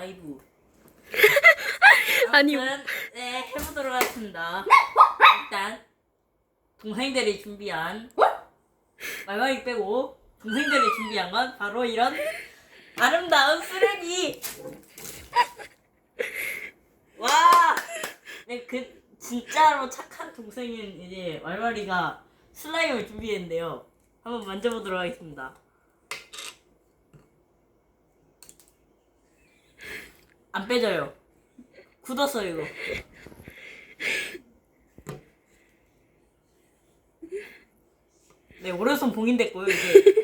라이브. 아니. 아무튼, 네 해보도록 하겠습니다. 일단 동생들이 준비한 말마이 빼고 동생들이 준비한 건 바로 이런 아름다운 쓰레기. 와, 네, 그 진짜로 착한 동생인 이제 말마리가 슬라임을 준비했는데요. 한번 만져보도록 하겠습니다. 안 빼져요. 굳었어 이거. 네 오른손 봉인됐고요 이제.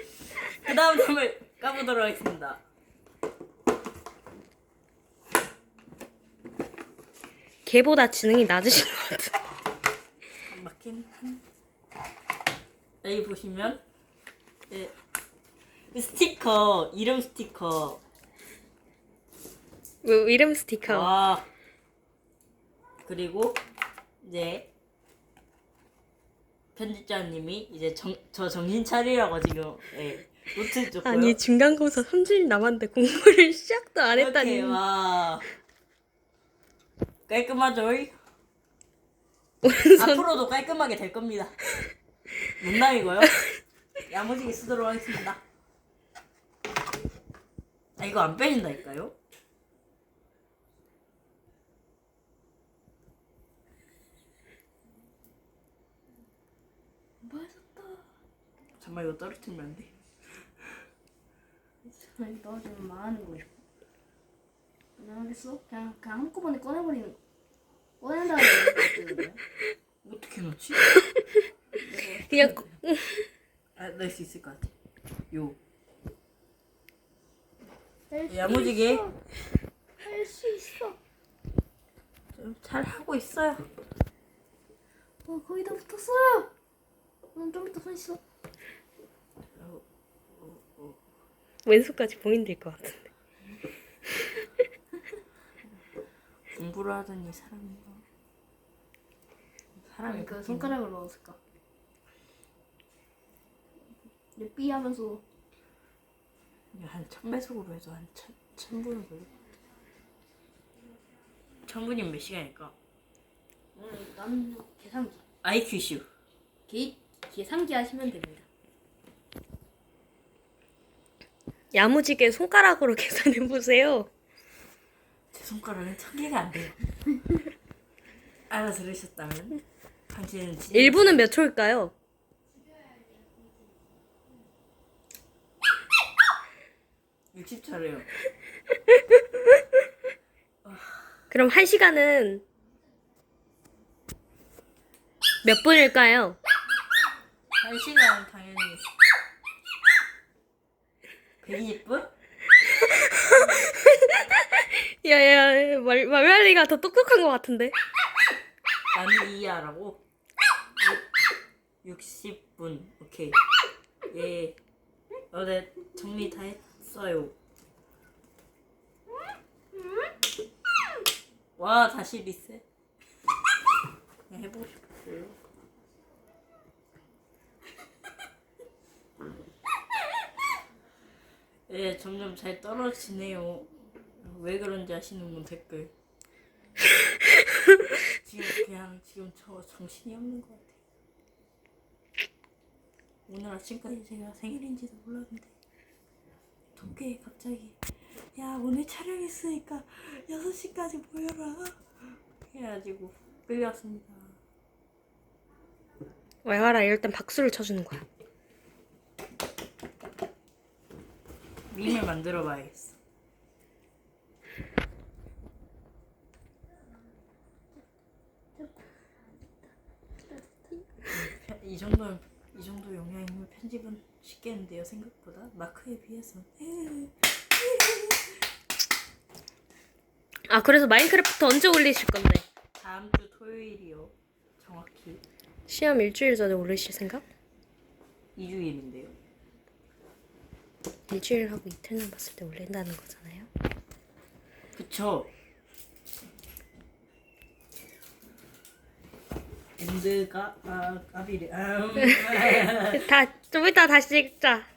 그 다음 점을 까보도록 하겠습니다. 걔보다 지능이 낮으신 것 같아. 안 막힌 한. 여기 보시면 네, 이 스티커 이름 스티커. 뭐 이름 스티커. 와. 그리고 이제 편집자님이 이제 정, 저 정신 차리라고 지금 예, 노트 줬고요. 아니 중간고사 3주일 남았는데 공부를 시작도 안 했다니. 이렇게 와 깔끔하죠? 오른손 앞으로도 깔끔하게 될 겁니다. 농담이고요. 야무지게 쓰도록 하겠습니다. 아 이거 안 빼진다니까요? 맛있다. 정말 이거 떨어뜨리면 안 돼. 아니 너 지금 망하는 거야. 안 하겠어? 그냥 그냥 한꺼번에 꺼내버리는 거. 꺼낸 다음에 이렇게 거야. 어떻게 넣지? 그냥 아, 넣을 수 있을 것 같아. 요. 할수 야무지게. 할수 있어. 좀잘 하고 있어요. 어 거의 다 붙었어요. 응, 좀 이따 손 씻어. 왼손까지 봉인될 것 같은데. 공부를 하더니 사람이 사람이 그러니까 손가락을 넣었을까? 이제 삐 하면서 한 천배속으로 해서 한 천, 천분은 걸릴 것 같아. 천분이면 몇 시간일까? 음, 나는 계산기. IQ 슈. 계, 계산기 하시면 됩니다. 야무지게 손가락으로 계산해 보세요. 제 손가락은 천 개가 안 돼요. 알아들으셨다면 당신은 진짜 1분은 몇 초일까요? 육십 차례요. 그럼 1시간은 몇 분일까요? 한 시간 당연히 120분? 야야 말 말말리가 더 똑똑한 것 같은데. 나는 이해하라고? 60분. 오케이. 예. 어 네 정리 다 했어요. 와 다시 리셋. 해보고 싶었어요 예 점점 잘 떨어지네요 왜 그런지 아시는 분 댓글 지금 그냥 지금 저 정신이 없는 것 같아요. 오늘 아침까지 제가 생일인지도 몰랐는데 도쿄에 갑자기 야 오늘 촬영 있으니까 6시까지 모여라 해가지고 끌려왔습니다. 이럴 땐 박수를 쳐주는 거야. 밈을 만들어 봐야겠어. 이 정도면 이 정도 영향이면 편집은 쉽겠는데요 생각보다 마크에 비해서 아 그래서 마인크래프트 언제 올리실 건데? 다음 주 토요일이요 정확히 시험 일주일 전에 올리실 생각? 2주일인데요 일주일 하고 이틀 남았을 때 올린다는 거잖아요. 그쵸 엔드가 아 까비래 아, 음. 다좀 이따 다시 찍자.